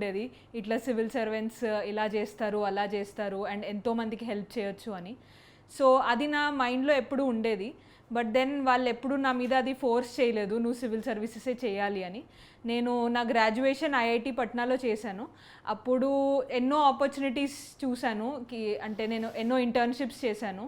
ఉండేది. ఇట్లా civil servants ఇలా చేస్తారు అలా చేస్తారు అండ్ ఎంతోమందికి హెల్ప్ చేయొచ్చు అని. సో అది నా మైండ్లో ఎప్పుడు ఉండేది. బట్ దెన్ వాళ్ళు ఎప్పుడు నా మీద అది ఫోర్స్ చేయలేదు. నువ్వు సివిల్ సర్వీసెసే చేయాలి అని. నేను నా గ్రాడ్యుయేషన్ ఐఐటి పట్నాలో చేశాను. అప్పుడు ఎన్నో ఆపర్చునిటీస్ చూశాను. కి అంటే నేను ఎన్నో ఇంటర్న్షిప్స్ చేశాను.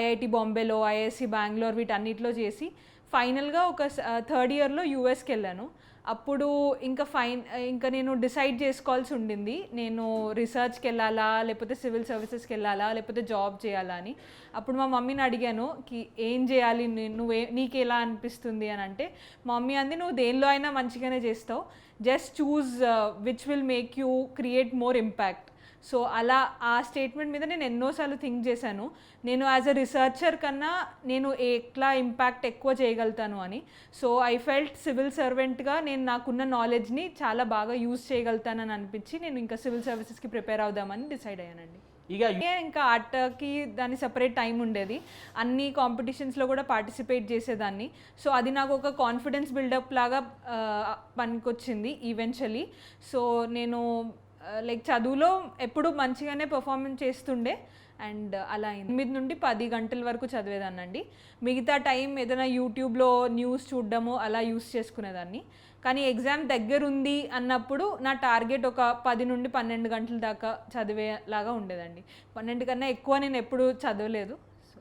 ఐఐటి బాంబేలో ఐఐసి బెంగళూరు వీటన్నిటిలో చేసి ఫైనల్గా ఒక థర్డ్ ఇయర్లో యూఎస్కి వెళ్ళాను. అప్పుడు ఇంకా ఫైన్ ఇంకా నేను డిసైడ్ చేసుకోవాల్సి ఉండింది నేను రీసెర్చ్కి వెళ్ళాలా లేకపోతే సివిల్ సర్వీసెస్కి వెళ్ళాలా లేకపోతే జాబ్ చేయాలా అని. అప్పుడు మా మమ్మీని అడిగాను కి ఏం చేయాలి? నువ్వే నీకు ఎలా అనిపిస్తుంది? అని అంటే మా మమ్మీ అంది నువ్వు దేనిలో అయినా మంచిగానే చేస్తావు. Just choose which will make you create more impact so అలా ఆ స్టేట్మెంట్ మీద నేను ఎన్నోసార్లు థింక్ చేశాను. నేను యాజ్ అ రీసెర్చర్ కన్నా నేను ఎట్లా ఇంపాక్ట్ ఎక్కువ చేయగలుగుతాను అని. సో ఐ ఫెల్ట్ సివిల్ సర్వెంట్గా నేను నాకున్న నాలెడ్జ్ని చాలా బాగా యూజ్ చేయగలుగుతానని అనిపించి నేను ఇంకా సివిల్ సర్వీసెస్కి ప్రిపేర్ అవుదామని డిసైడ్ అయ్యానండి. ఇక ఇంకా ఆర్ట్కి దాని సపరేట్ టైం ఉండేది. అన్ని కాంపిటీషన్స్లో కూడా పార్టిసిపేట్ చేసేదాన్ని. సో అది నాకు ఒక కాన్ఫిడెన్స్ బిల్డప్ లాగా పనికొచ్చింది ఈవెన్చువలీ సో నేను లైక్ చదువులో ఎప్పుడు మంచిగానే పర్ఫార్మెన్స్ చేస్తుండే అండ్ uh, అలా ఎనిమిది నుండి పది గంటల వరకు చదివేదాన్నండి. మిగతా టైం ఏదైనా యూట్యూబ్లో న్యూస్ చూడడము అలా యూస్ చేసుకునేదాన్ని. కానీ ఎగ్జామ్ దగ్గర ఉంది అన్నప్పుడు నా టార్గెట్ ఒక పది నుండి పన్నెండు గంటల దాకా చదివేలాగా ఉండేదండి. పన్నెండు కన్నా ఎక్కువ నేను ఎప్పుడు చదవలేదు.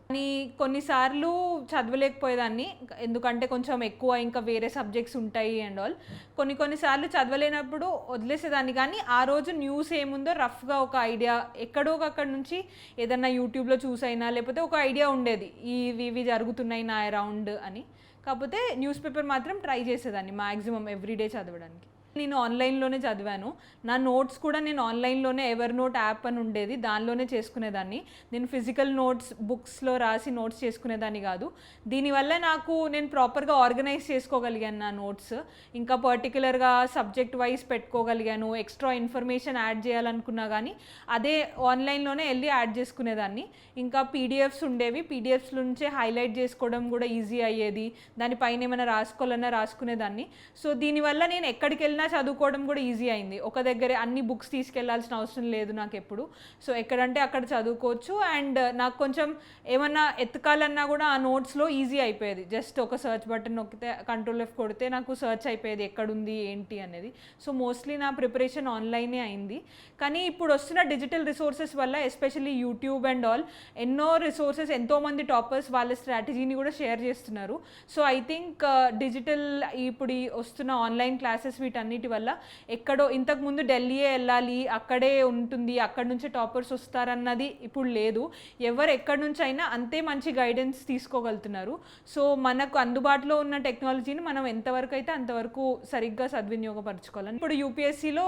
కానీ కొన్నిసార్లు చదవలేకపోయేదాన్ని. ఎందుకంటే కొంచెం ఎక్కువ ఇంకా వేరే సబ్జెక్ట్స్ ఉంటాయి అండ్ ఆల్. కొన్ని కొన్నిసార్లు చదవలేనప్పుడు వదిలేసేదాన్ని. కానీ ఆ రోజు న్యూస్ ఏముందో రఫ్గా ఒక ఐడియా ఎక్కడో అక్కడ నుంచి ఏదన్నా యూట్యూబ్లో చూసైనా లేకపోతే ఒక ఐడియా ఉండేది. ఇవి ఇవి జరుగుతున్నాయి నా అరౌండ్ అని. కాకపోతే న్యూస్ పేపర్ మాత్రం ట్రై చేసేదాన్ని మ్యాక్సిమం ఎవ్రీడే చదవడానికి. నేను ఆన్లైన్లోనే చదివాను. నా నోట్స్ కూడా నేను ఆన్లైన్లోనే ఎవర్ నోట్ యాప్ అని ఉండేది దానిలోనే చేసుకునేదాన్ని. నేను ఫిజికల్ నోట్స్ బుక్స్లో రాసి నోట్స్ చేసుకునేదాన్ని కాదు. దీనివల్ల నాకు నేను ప్రాపర్గా ఆర్గనైజ్ చేసుకోగలిగాను నా నోట్స్. ఇంకా పర్టికులర్గా సబ్జెక్ట్ వైజ్ పెట్టుకోగలిగాను ఎక్స్ట్రా ఇన్ఫర్మేషన్ యాడ్ చేయాలనుకున్నా కానీ అదే ఆన్లైన్లోనే వెళ్ళి యాడ్ చేసుకునేదాన్ని. ఇంకా పీడిఎఫ్స్ ఉండేవి. పీడిఎఫ్స్ నుంచే హైలైట్ చేసుకోవడం కూడా ఈజీ అయ్యేది. దానిపైన ఏమైనా రాసుకోవాలన్నా రాసుకునేదాన్ని. సో దీనివల్ల నేను ఎక్కడికి వెళ్ళినా చదువుకోవడం కూడా ఈజీ అయింది. ఒక దగ్గరే అన్ని బుక్స్ తీసుకెళ్ళాల్సిన అవసరం లేదు నాకు ఎప్పుడు సో ఎక్కడంటే అక్కడ చదువుకోవచ్చు అండ్ నాకు కొంచెం ఏమన్నా ఎతకాలన్నా కూడా ఆ నోట్స్లో ఈజీ అయిపోయేది. జస్ట్ ఒక సర్చ్ బటన్ నొక్కితే కంట్రోల్ ఎఫ్ కొడితే నాకు సర్చ్ అయిపోయేది ఎక్కడుంది ఏంటి అనేది. సో మోస్ట్లీ నా ప్రిపరేషన్ ఆన్లైనే అయింది. కానీ ఇప్పుడు వస్తున్న డిజిటల్ రిసోర్సెస్ వల్ల ఎస్పెషల్లీ యూట్యూబ్ అండ్ ఆల్ ఎన్నో రిసోర్సెస్ ఎంతోమంది టాపర్స్ వాళ్ళ స్ట్రాటజీని కూడా షేర్ చేస్తున్నారు. సో ఐ థింక్ డిజిటల్ ఇప్పుడు ఈ వస్తున్న ఆన్లైన్ క్లాసెస్ వీటన్నిటి వల్ల ఎక్కడో ఇంతకుముందు ఢిల్లీయే వెళ్ళాలి అక్కడే ఉంటుంది అక్కడ నుంచి టాపర్స్ వస్తారన్నది ఇప్పుడు లేదు. ఎవరు ఎక్కడి నుంచి అయినా అంతే మంచి గైడెన్స్ తీసుకోగలుగుతున్నారు. సో మనకు అందుబాటులో ఉన్న టెక్నాలజీని మనం ఎంతవరకు అయితే అంతవరకు సరిగ్గా సద్వినియోగపరచుకోవాలని. ఇప్పుడు యూపీఎస్సీలో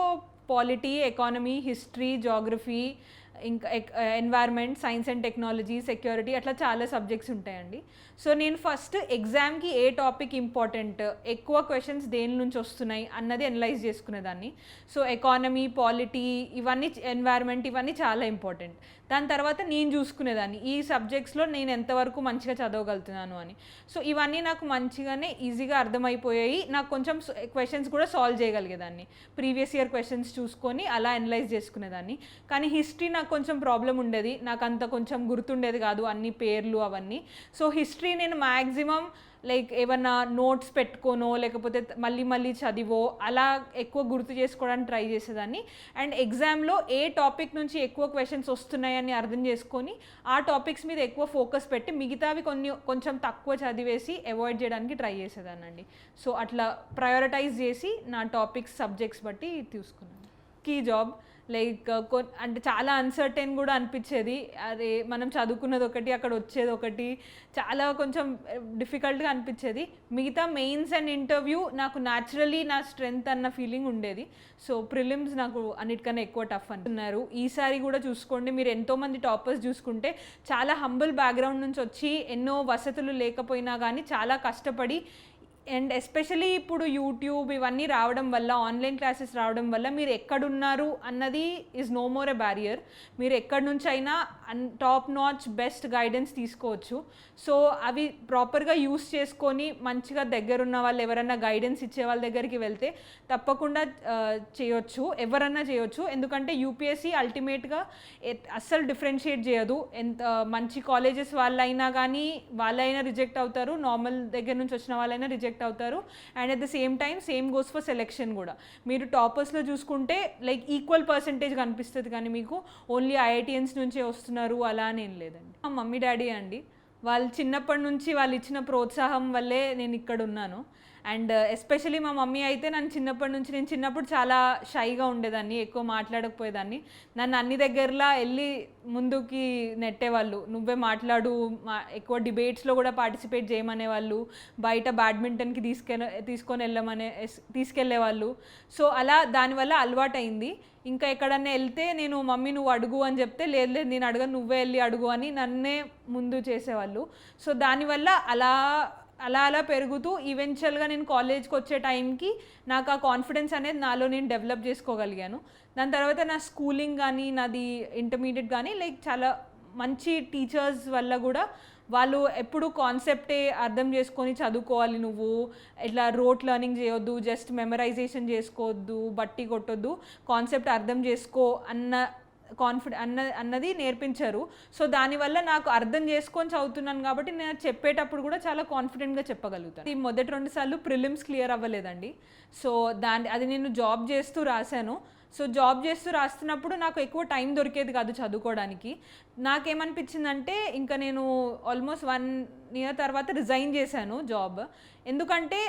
పాలిటీ ఎకానమీ హిస్టరీ జాగ్రఫీ ఇంకా environment science and technology security అట్లా చాలా సబ్జెక్ట్స్ ఉంటాయండి. సో నేను ఫస్ట్ ఎగ్జామ్కి ఏ టాపిక్ ఇంపార్టెంట్ ఎక్కువ క్వశ్చన్స్ దేని నుంచి వస్తున్నాయి అన్నది అనలైజ్ చేసుకునేదాన్ని. సో ఎకానమీ పాలిటీ ఇవన్నీ ఎన్వైర్న్మెంట్ ఇవన్నీ చాలా ఇంపార్టెంట్ దాని తర్వాత నేను చూసుకునేదాన్ని. ఈ సబ్జెక్ట్స్లో నేను ఎంతవరకు మంచిగా చదవగలుగుతున్నాను అని. సో ఇవన్నీ నాకు మంచిగానే ఈజీగా అర్థమైపోయాయి. నాకు కొంచెం క్వశ్చన్స్ కూడా సాల్వ్ చేయగలిగేదాన్ని. ప్రీవియస్ ఇయర్ క్వశ్చన్స్ చూసుకొని అలా అనలైజ్ చేసుకునేదాన్ని. కానీ హిస్టరీ నాకు కొంచెం ప్రాబ్లం ఉండేది. నాకు అంత కొంచెం గుర్తుండేది కాదు అన్ని పేర్లు అవన్నీ. సో హిస్టరీ నేను మ్యాక్సిమం లైక్ ఏమన్నా నోట్స్ పెట్టుకోనో లేకపోతే మళ్ళీ మళ్ళీ చదివో అలా ఎక్కువ గుర్తు చేసుకోవడానికి ట్రై చేసేదాన్ని. అండ్ ఎగ్జామ్లో ఏ టాపిక్ నుంచి ఎక్కువ క్వశ్చన్స్ వస్తున్నాయని అర్థం చేసుకొని ఆ టాపిక్స్ మీద ఎక్కువ ఫోకస్ పెట్టి మిగతావి కొన్ని కొంచెం తక్కువ చదివేసి అవాయిడ్ చేయడానికి ట్రై చేసేదానండి సో అట్లా ప్రయారిటైజ్ చేసి నా టాపిక్స్ సబ్జెక్ట్స్ బట్టి తీసుకున్నాను. కీ జాబ్ లైక్ కొ- అంటే చాలా అన్సర్టైన్ కూడా అనిపించేది. అదే మనం చదువుకున్నది ఒకటి అక్కడ వచ్చేది ఒకటి చాలా కొంచెం డిఫికల్ట్గా అనిపించేది. మిగతా మెయిన్స్ అండ్ ఇంటర్వ్యూ నాకు న్యాచురలీ నా స్ట్రెంగ్త్ అన్న ఫీలింగ్ ఉండేది. సో ప్రిలిమ్స్ నాకు అన్నిటికన్నా ఎక్కువ టఫ్ అంటున్నారు ఈసారి కూడా చూసుకోండి మీరు ఎంతోమంది టాపర్స్ చూసుకుంటే చాలా హంబుల్ బ్యాక్గ్రౌండ్ నుంచి వచ్చి ఎన్నో వసతులు లేకపోయినా కానీ చాలా కష్టపడి అండ్ ఎస్పెషలీ ఇప్పుడు యూట్యూబ్ ఇవన్నీ రావడం వల్ల ఆన్లైన్ క్లాసెస్ రావడం వల్ల మీరు ఎక్కడున్నారు అన్నది is no more a barrier మీరు ఎక్కడి నుంచి అయినా టాప్ నాచ్ బెస్ట్ గైడెన్స్ తీసుకోవచ్చు. సో అవి ప్రాపర్గా యూస్ చేసుకొని మంచిగా దగ్గరున్న వాళ్ళు ఎవరన్నా గైడెన్స్ ఇచ్చే వాళ్ళ దగ్గరికి వెళ్తే తప్పకుండా చేయొచ్చు. ఎవరన్నా చేయొచ్చు. ఎందుకంటే యూపీఎస్సీ అల్టిమేట్గా అస్సలు డిఫరెన్షియేట్ చేయదు. ఎంత మంచి కాలేజెస్ వాళ్ళైనా కానీ వాళ్ళైనా రిజెక్ట్ అవుతారు. నార్మల్ దగ్గర నుంచి వచ్చిన వాళ్ళైనా రిజెక్ట్ అవుతారు. And at the same time same goes for selection కూడా. మీరు టాపర్స్లో చూసుకుంటే లైక్ ఈక్వల్ పర్సంటేజ్ కనిపిస్తుంది కానీ మీకు ఓన్లీ ఐఐటిఎన్స్ నుంచే వస్తున్నారు అలా అని ఏం లేదండి. మా మమ్మీ డాడీ అండి వాళ్ళు చిన్నప్పటి నుంచి వాళ్ళు ఇచ్చిన ప్రోత్సాహం వల్లే నేను ఇక్కడ ఉన్నాను. అండ్ uh, ఎస్పెషలీ మా మమ్మీ అయితే నన్ను చిన్నప్పటి నుంచి నేను చిన్నప్పుడు చాలా షైగా ఉండేదాన్ని ఎక్కువ మాట్లాడకపోయేదాన్ని. నన్ను అన్ని దగ్గరలా వెళ్ళి ముందుకి నెట్టేవాళ్ళు. నువ్వే మాట్లాడు మా ఎక్కువ డిబేట్స్లో కూడా పార్టిసిపేట్ చేయమనేవాళ్ళు బయట బ్యాడ్మింటన్కి తీసుకెళ్ళ తీసుకొని వెళ్ళమనే తీసుకెళ్ళేవాళ్ళు. సో అలా దానివల్ల అలవాటైంది. ఇంకా ఎక్కడన్నా వెళ్తే నేను మమ్మీ నువ్వు అడుగు అని చెప్తే లేదు లేదు నేను అడగను నువ్వే వెళ్ళి అడుగు అని నన్నే ముందు చేసేవాళ్ళు. సో దానివల్ల అలా అలా అలా పెరుగుతూ ఈవెన్చువల్గా నేను కాలేజ్కి వచ్చే టైంకి నాకు ఆ కాన్ఫిడెన్స్ అనేది నాలో నేను డెవలప్ చేసుకోగలిగాను. దాని తర్వాత నా స్కూలింగ్ కానీ నాది ఇంటర్మీడియట్ కానీ లైక్ చాలా మంచి టీచర్స్ వల్ల కూడా వాళ్ళు ఎప్పుడు కాన్సెప్టే అర్థం చేసుకొని చదువుకోవాలి నువ్వు. ఇట్లా రోట్ లెర్నింగ్ చేయొద్దు జస్ట్ మెమరైజేషన్ చేసుకోవద్దు బట్టి కొట్టొద్దు కాన్సెప్ట్ అర్థం చేసుకో అన్న కాన్ఫిడె అన్న అన్నది నేర్పించారు. సో దానివల్ల నాకు అర్థం చేసుకొని చదువుతున్నాను కాబట్టి నేను చెప్పేటప్పుడు కూడా చాలా కాన్ఫిడెంట్గా చెప్పగలుగుతాను. ఈ మొదటి రెండు సార్లు ప్రిలిమ్స్ క్లియర్ అవ్వలేదండి. సో దాని అది నేను జాబ్ చేస్తూ రాశాను. సో జాబ్ చేస్తూ రాస్తున్నప్పుడు నాకు ఎక్కువ టైం దొరికేది కాదు చదువుకోవడానికి. నాకేమనిపించిందంటే ఇంకా నేను ఆల్మోస్ట్ వన్ ఇయర్ తర్వాత రిజైన్ చేశాను జాబ్. ఎందుకంటే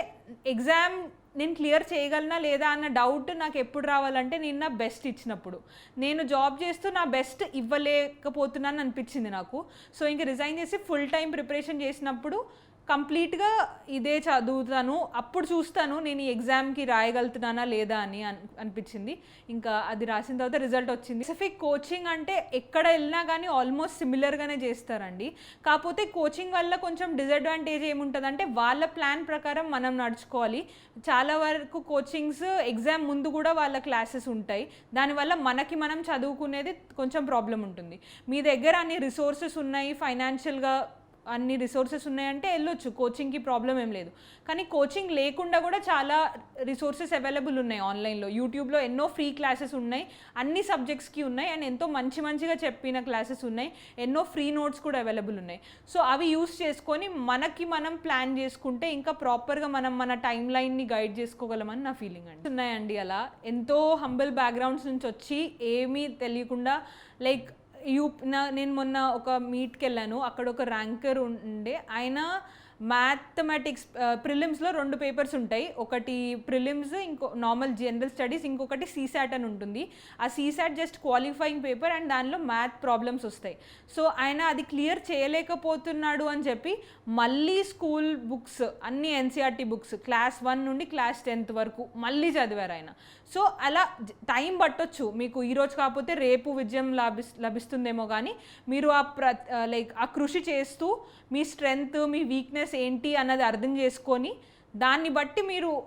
ఎగ్జామ్ నేను క్లియర్ చేయగలనా లేదా అన్న డౌట్ నాకు ఎప్పుడు రావాలంటే నేను నా బెస్ట్ ఇచ్చినప్పుడు. నేను జాబ్ చేస్తూ నా బెస్ట్ ఇవ్వలేకపోతున్నాను అనిపించింది నాకు. సో ఇంక రిజైన్ చేసి ఫుల్ టైం ప్రిపరేషన్ చేసినప్పుడు కంప్లీట్గా ఇదే చదువుతాను అప్పుడు చూస్తాను నేను ఈ ఎగ్జామ్కి రాయగలుగుతున్నానా లేదా అని అనిపించింది. ఇంకా అది రాసిన తర్వాత రిజల్ట్ వచ్చింది. స్పెసిఫిక్ కోచింగ్ అంటే ఎక్కడ వెళ్ళినా కానీ ఆల్మోస్ట్ సిమిలర్గానే చేస్తారండి. కాకపోతే కోచింగ్ వల్ల కొంచెం డిసడ్వాంటేజ్ ఏముంటుందంటే వాళ్ళ ప్లాన్ ప్రకారం మనం నడుచుకోవాలి. చాలా వరకు కోచింగ్స్ ఎగ్జామ్ ముందు కూడా వాళ్ళ క్లాసెస్ ఉంటాయి. దానివల్ల మనకి మనం చదువుకునేది కొంచెం ప్రాబ్లం ఉంటుంది. మీ దగ్గర అన్ని రిసోర్సెస్ ఉన్నాయి ఫైనాన్షియల్గా అన్ని రిసోర్సెస్ ఉన్నాయంటే వెళ్ళొచ్చు. కోచింగ్కి ప్రాబ్లం ఏం లేదు. కానీ కోచింగ్ లేకుండా కూడా చాలా రిసోర్సెస్ అవైలబుల్ ఉన్నాయి ఆన్లైన్లో యూట్యూబ్లో ఎన్నో ఫ్రీ క్లాసెస్ ఉన్నాయి. అన్ని సబ్జెక్ట్స్కి ఉన్నాయి. అండ్ ఎంతో మంచి మంచిగా చెప్పిన క్లాసెస్ ఉన్నాయి. ఎన్నో ఫ్రీ నోట్స్ కూడా అవైలబుల్ ఉన్నాయి. సో అవి యూస్ చేసుకొని మనకి మనం ప్లాన్ చేసుకుంటే ఇంకా ప్రాపర్గా మనం మన టైం లైన్ని గైడ్ చేసుకోగలమని నా ఫీలింగ్ అండి. ఉన్నాయండి అలా. ఎంతో హంబల్ బ్యాక్గ్రౌండ్స్ నుంచి వచ్చి ఏమీ తెలియకుండా లైక్ యూ నా నేను మొన్న ఒక మీట్కి వెళ్ళాను. అక్కడ ఒక ర్యాంకర్ ఉండే. ఆయన మ్యాథమెటిక్స్ ప్రిలిమ్స్లో uh, రెండు పేపర్స్ ఉంటాయి. ఒకటి ప్రిలిమ్స్ ఇంకో నార్మల్ జనరల్ స్టడీస్ ఇంకొకటి సీసాట్ అని ఉంటుంది. ఆ CSAT just qualifying paper and దానిలో మ్యాథ్ ప్రాబ్లమ్స్ వస్తాయి. సో ఆయన అది క్లియర్ చేయలేకపోతున్నాడు అని చెప్పి మళ్ళీ స్కూల్ బుక్స్ అన్ని ఎన్సీఆర్టీ బుక్స్ క్లాస్ వన్ నుండి క్లాస్ టెన్త్ వరకు మళ్ళీ చదివారు ఆయన. సో అలా టైం పట్టొచ్చు. మీకు ఈరోజు కాకపోతే రేపు విజయం లభి లభిస్తుందేమో కానీ మీరు ఆ ప్ర uh, లైక్ ఆ కృషి చేస్తూ మీ స్ట్రెంగ్త్ మీ వీక్నెస్ ఏంటి అన్నది అర్థం చేసుకొని దాన్ని బట్టి మీరు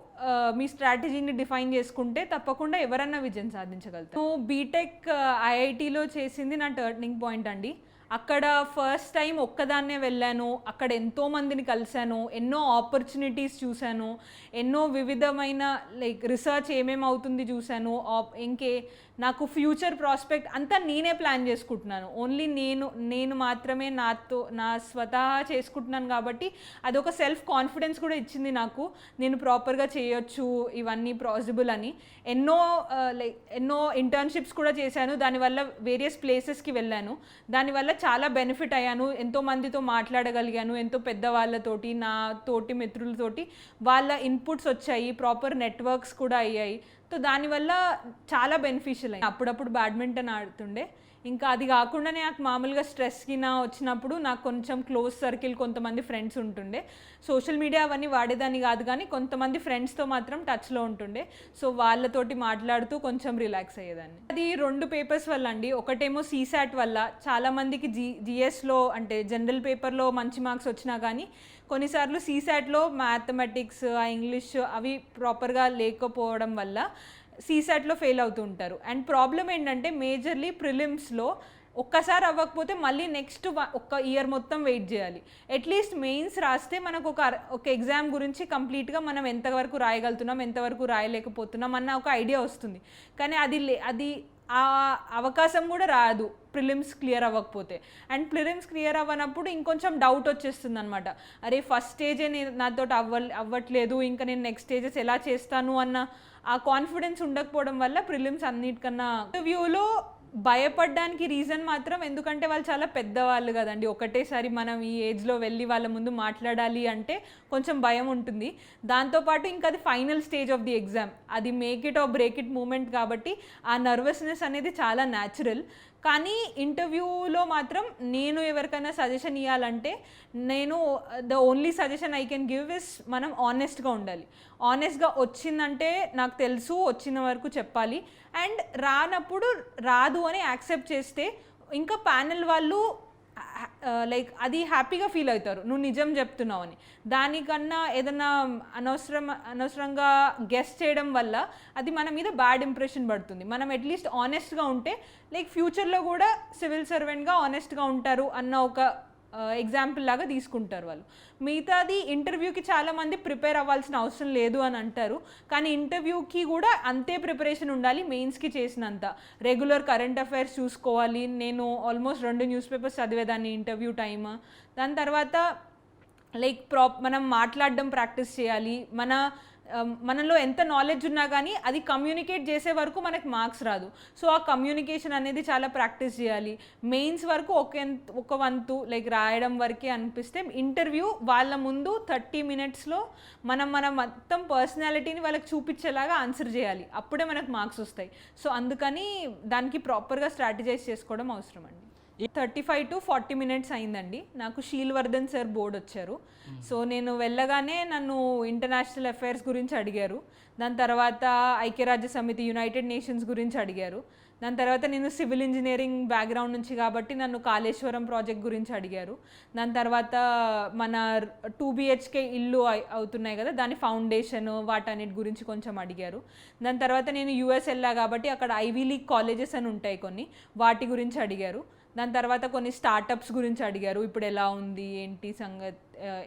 మీ స్ట్రాటజీని డిఫైన్ చేసుకుంటే తప్పకుండా ఎవరన్నా విజయం సాధించగలుగుతారు. నువ్వు బీటెక్ ఐఐటిలో చేసింది నా టర్నింగ్ పాయింట్ అండి. అక్కడ ఫస్ట్ టైం ఒక్కదాన్నే వెళ్ళాను. అక్కడ ఎంతో మందిని కలిశాను. ఎన్నో ఆపర్చునిటీస్ చూశాను. ఎన్నో వివిధమైన లైక్ రీసెర్చ్ ఏమేమి అవుతుంది చూశాను. ఇంకే నాకు ఫ్యూచర్ ప్రాస్పెక్ట్ అంతా నేనే ప్లాన్ చేసుకుంటున్నాను. ఓన్లీ నేను నేను మాత్రమే నాతో నా స్వతహా చేసుకుంటున్నాను కాబట్టి అదొక సెల్ఫ్ కాన్ఫిడెన్స్ కూడా ఇచ్చింది నాకు. నేను ప్రాపర్గా చేయొచ్చు ఇవన్నీ పాసిబుల్ అని. ఎన్నో లైక్ ఎన్నో ఇంటర్న్షిప్స్ కూడా చేశాను. దానివల్ల వేరియస్ ప్లేసెస్కి వెళ్ళాను. దానివల్ల చాలా బెనిఫిట్ అయ్యాను. ఎంతో మందితో మాట్లాడగలిగాను. ఎంతో పెద్దవాళ్ళతోటి నా తోటి మిత్రులతోటి వాళ్ళ ఇన్పుట్స్ వచ్చాయి. ప్రాపర్ నెట్వర్క్స్ కూడా అయ్యాయి. సో దానివల్ల చాలా బెనిఫిషియల్ అయింది. అప్పుడప్పుడు బ్యాడ్మింటన్ ఆడుతుండే. ఇంకా అది కాకుండా నాకు మామూలుగా స్ట్రెస్కి నా వచ్చినప్పుడు నాకు కొంచెం క్లోజ్ సర్కిల్ కొంతమంది ఫ్రెండ్స్ ఉంటుండే. సోషల్ మీడియా అవన్నీ వాడేదాన్ని కాదు కానీ కొంతమంది ఫ్రెండ్స్తో మాత్రం టచ్లో ఉంటుండే. సో వాళ్ళతోటి మాట్లాడుతూ కొంచెం రిలాక్స్ అయ్యేదాన్ని. అది రెండు పేపర్స్ వల్ల అండి ఒకటేమో సీసాట్ వల్ల చాలామందికి జీ జిఎస్లో అంటే జనరల్ పేపర్లో మంచి మార్క్స్ వచ్చినా కానీ కొన్నిసార్లు సీసాట్లో మ్యాథమెటిక్స్ ఆ ఇంగ్లీష్ అవి ప్రాపర్గా లేకపోవడం వల్ల సీసాట్లో ఫెయిల్ అవుతుంటారు అండ్ ప్రాబ్లం ఏంటంటే మేజర్లీ ప్రిలిమ్స్లో ఒక్కసారి అవ్వకపోతే మళ్ళీ నెక్స్ట్ ఒక్క ఇయర్ మొత్తం వెయిట్ చేయాలి. అట్లీస్ట్ మెయిన్స్ రాస్తే మనకు ఒక ఒక ఎగ్జామ్ గురించి కంప్లీట్గా మనం ఎంతవరకు రాయగలుగుతున్నాం ఎంతవరకు రాయలేకపోతున్నాం అన్న ఒక ఐడియా వస్తుంది. కానీ అది లే అది ఆ అవకాశం కూడా రాదు. ప్రిలిమ్స్ క్లియర్ అవ్వకపోతే. అండ్ ప్రిలిమ్స్ క్లియర్ అవ్వనప్పుడు ఇంకొంచెం డౌట్ వచ్చేస్తుంది అనమాట అరే ఫస్ట్ స్టేజే నేను నాతో అవ్వ అవ్వట్లేదు. ఇంకా నేను నెక్స్ట్ స్టేజెస్ ఎలా చేస్తాను అన్న ఆ కాన్ఫిడెన్స్ ఉండకపోవడం వల్ల ప్రిలిమ్స్ అన్నిటికన్నా. ఇంటర్వ్యూలో భయపడడానికి రీజన్ మాత్రం ఎందుకంటే వాళ్ళు చాలా పెద్దవాళ్ళు కదండి. ఒకటేసారి మనం ఈ ఏజ్లో వెళ్ళి వాళ్ళ ముందు మాట్లాడాలి అంటే కొంచెం భయం ఉంటుంది. దాంతోపాటు ఇంకా అది final stage of the exam. అది make it or break it moment కాబట్టి ఆ నర్వస్నెస్ అనేది చాలా న్యాచురల్. కానీ ఇంటర్వ్యూలో మాత్రం నేను ఎవరికైనా సజెషన్ ఇవ్వాలంటే నేను the only suggestion I can give is మనం ఆనెస్ట్గా ఉండాలి. ఆనెస్ట్గా వచ్చిందంటే నాకు తెలుసు వచ్చిన వరకు చెప్పాలి. అండ్ రానప్పుడు రాదు అని యాక్సెప్ట్ చేస్తే ఇంకా ప్యానెల్ వాళ్ళు లైక్ అది హ్యాపీగా ఫీల్ అవుతారు. నువ్వు నిజం చెప్తున్నావు అని. దానికన్నా ఏదన్నా అనవసరం అనవసరంగా గెస్ట్ చేయడం వల్ల అది మన మీద బ్యాడ్ ఇంప్రెషన్ పడుతుంది. మనం అట్లీస్ట్ ఆనెస్ట్గా ఉంటే లైక్ ఫ్యూచర్లో కూడా సివిల్ సర్వెంట్గా ఆనెస్ట్గా ఉంటారు అన్న ఒక ఎగ్జాంపుల్ లాగా తీసుకుంటారు వాళ్ళు. మిగతాది ఇంటర్వ్యూకి చాలామంది ప్రిపేర్ అవ్వాల్సిన అవసరం లేదు అని అంటారు. కానీ ఇంటర్వ్యూకి కూడా అంతే ప్రిపరేషన్ ఉండాలి మెయిన్స్కి చేసినంత. రెగ్యులర్ కరెంట్ అఫైర్స్ చూసుకోవాలి. నేను ఆల్మోస్ట్ రెండు న్యూస్ పేపర్స్ చదివేదాన్ని ఇంటర్వ్యూ టైమ్ దాని తర్వాత లైక్ ప్రాప్ మనం మాట్లాడడం ప్రాక్టీస్ చేయాలి. మన మనలో ఎంత నాలెడ్జ్ ఉన్నా కానీ అది కమ్యూనికేట్ చేసే వరకు మనకు మార్క్స్ రాదు. సో ఆ కమ్యూనికేషన్ అనేది చాలా ప్రాక్టీస్ చేయాలి. మెయిన్స్ వరకు ఒక ఒక వంతు లైక్ రాయడం వరకే అనిపిస్తే ఇంటర్వ్యూ వాళ్ళ ముందు థర్టీ మినిట్స్లో మనం మన మొత్తం పర్సనాలిటీని వాళ్ళకి చూపించేలాగా ఆన్సర్ చేయాలి. అప్పుడే మనకు మార్క్స్ వస్తాయి. సో అందుకని దానికి ప్రాపర్గా స్ట్రాటజైజ్ చేసుకోవడం అవసరం అండి thirty five to forty minutes అయిందండి. నాకు షీల్ వర్ధన్ సార్ బోర్డ్ వచ్చారు. సో నేను వెళ్ళగానే నన్ను ఇంటర్నేషనల్ అఫైర్స్ గురించి అడిగారు. దాని తర్వాత ఐక్యరాజ్య సమితి యునైటెడ్ నేషన్స్ గురించి అడిగారు. దాని తర్వాత నేను సివిల్ ఇంజనీరింగ్ బ్యాక్గ్రౌండ్ నుంచి కాబట్టి నన్ను కాళేశ్వరం ప్రాజెక్ట్ గురించి అడిగారు. దాని తర్వాత మన టూ బిహెచ్కే ఇల్లు అవుతున్నాయి కదా దాని ఫౌండేషన్ వాటన్నిటి గురించి కొంచెం అడిగారు. దాని తర్వాత నేను యూఎస్ వెళ్ళా కాబట్టి అక్కడ ఐవీ లీగ్ కాలేజెస్ అని ఉంటాయి కొన్ని వాటి గురించి అడిగారు. దాని తర్వాత కొన్ని స్టార్టప్స్ గురించి అడిగారు. ఇప్పుడు ఎలా ఉంది? ఏంటి సంగతి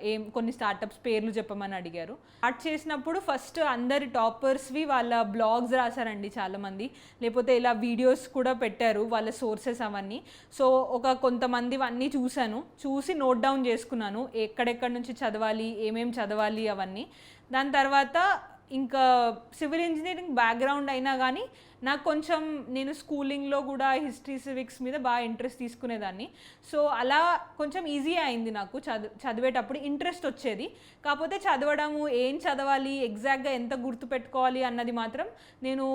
ఏం కొన్ని స్టార్టప్స్ పేర్లు చెప్పమని అడిగారు. స్టార్ట్ చేసినప్పుడు ఫస్ట్ అందరి టాపర్స్వి వాళ్ళ బ్లాగ్స్ రాశారండి చాలామంది. లేకపోతే ఇలా వీడియోస్ కూడా పెట్టారు వాళ్ళ సోర్సెస్ అవన్నీ. సో ఒక కొంతమంది అన్నీ చూశాను. చూసి నోట్ డౌన్ చేసుకున్నాను. ఎక్కడెక్కడి నుంచి చదవాలి? ఏమేం చదవాలి? అవన్నీ. దాని తర్వాత ఇంకా సివిల్ ఇంజనీరింగ్ బ్యాక్గ్రౌండ్ అయినా కానీ నాకు కొంచెం నేను స్కూలింగ్లో కూడా హిస్టరీ సివిక్స్ మీద బాగా ఇంట్రెస్ట్ తీసుకునేదాన్ని. సో అలా కొంచెం ఈజీ అయింది నాకు చదు చదివేటప్పుడు ఇంట్రెస్ట్ వచ్చేది. కాకపోతే చదవడము ఏం చదవాలి ఎగ్జాక్ట్గా ఎంత గుర్తుపెట్టుకోవాలి అన్నది మాత్రం నేను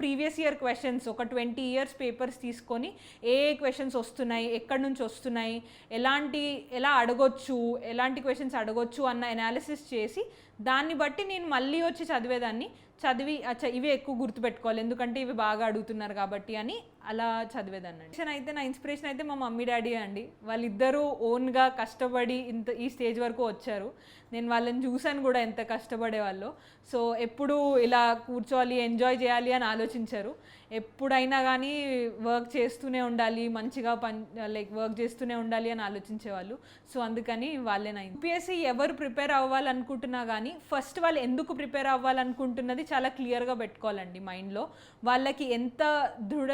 ప్రీవియస్ ఇయర్ క్వశ్చన్స్ ఒక ట్వంటీ ఇయర్స్ పేపర్స్ తీసుకొని ఏ ఏ క్వశ్చన్స్ వస్తున్నాయి ఎక్కడి నుంచి వస్తున్నాయి ఎలాంటి ఎలా అడగొచ్చు ఎలాంటి క్వశ్చన్స్ అడగొచ్చు అన్న ఎనాలిసిస్ చేసి దాన్ని బట్టి నేను మళ్ళీ వచ్చి చదివేదాన్ని. చదివి అచ్చా ఇవే ఎక్కువ గుర్తుపెట్టుకోవాలి. ఎందుకంటే ఇవి బాగా అడుగుతున్నారు కాబట్టి అని అలా చదివేదాన్ని ఇన్స్పిరేషన్ అయితే నా ఇన్స్పిరేషన్ అయితే మా మమ్మీ డాడీ అండి. వాళ్ళిద్దరూ ఓన్గా కష్టపడి ఇంత ఈ స్టేజ్ వరకు వచ్చారు. నేను వాళ్ళని చూశాను కూడా ఎంత కష్టపడే వాళ్ళు. సో ఎప్పుడు ఇలా కూర్చోవాలి ఎంజాయ్ చేయాలి అని ఆలోచించారు. ఎప్పుడైనా కానీ వర్క్ చేస్తూనే ఉండాలి మంచిగా పని లైక్ వర్క్ చేస్తూనే ఉండాలి అని ఆలోచించేవాళ్ళు. సో అందుకని వాళ్ళే నా యూపీఎస్సీ ఎవరు ప్రిపేర్ అవ్వాలనుకుంటున్నా కానీ ఫస్ట్ వాళ్ళు ఎందుకు ప్రిపేర్ అవ్వాలనుకుంటున్నది చాలా క్లియర్గా పెట్టుకోవాలండి మైండ్లో వాళ్ళకి ఎంత దృఢ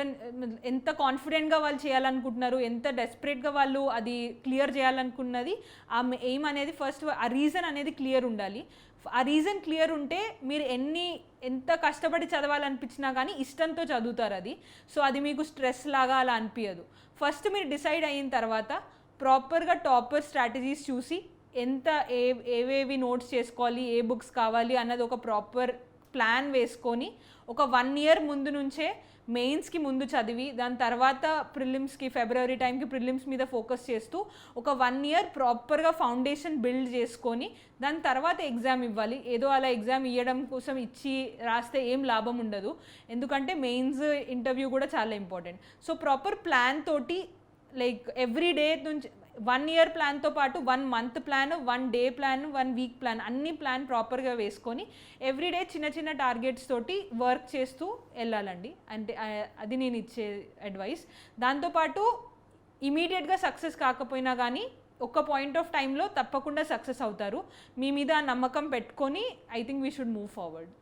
ఎంత కాన్ఫిడెంట్గా వాళ్ళు చేయాలనుకుంటున్నారు ఎంత డెస్పరేట్గా వాళ్ళు అది క్లియర్ చేయాలనుకున్నది ఆ ఎయిమ్ అనేది ఫస్ట్ ఆ రీజన్ అనేది క్లియర్ ఉండాలి. ఆ రీజన్ క్లియర్ ఉంటే మీరు ఎన్ని ఎంత కష్టపడి చదవాలనిపించినా కానీ ఇష్టంతో చదువుతారు అది. సో అది మీకు స్ట్రెస్ లాగా అలా అనిపించదు ఫస్ట్ మీరు డిసైడ్ అయిన తర్వాత ప్రాపర్గా టాపర్ స్ట్రాటజీస్ చూసి ఎంత ఏ ఏవేవి నోట్స్ చేసుకోవాలి ఏ బుక్స్ కావాలి అన్నది ఒక ప్రాపర్ ప్లాన్ వేసుకొని ఒక వన్ ఇయర్ ముందు నుంచే మెయిన్స్కి ముందు చదివి దాని తర్వాత ప్రిలిమ్స్కి ఫిబ్రవరి టైంకి ప్రిలిమ్స్ మీద ఫోకస్ చేస్తూ ఒక వన్ ఇయర్ ప్రాపర్గా ఫౌండేషన్ బిల్డ్ చేసుకొని దాని తర్వాత ఎగ్జామ్ ఇవ్వాలి. ఏదో అలా ఎగ్జామ్ ఇవ్వడం కోసం ఇచ్చి రాస్తే ఏం లాభం ఉండదు. ఎందుకంటే మెయిన్స్ ఇంటర్వ్యూ కూడా చాలా ఇంపార్టెంట్. సో ప్రాపర్ ప్లాన్ తోటి లైక్ ఎవ్రీ డే నుంచి వన్ ఇయర్ ప్లాన్తో పాటు one month plan one day plan one week plan అన్ని ప్లాన్ ప్రాపర్గా వేసుకొని ఎవ్రీ డే చిన్న చిన్న టార్గెట్స్ తోటి వర్క్ చేస్తూ వెళ్ళాలండి. అంటే అది నేను ఇచ్చే అడ్వైస్. దాంతోపాటు ఇమీడియట్గా సక్సెస్ కాకపోయినా కానీ ఒక పాయింట్ ఆఫ్ టైంలో తప్పకుండా సక్సెస్ అవుతారు. మీ మీద ఆ నమ్మకం పెట్టుకొని I think we should move forward.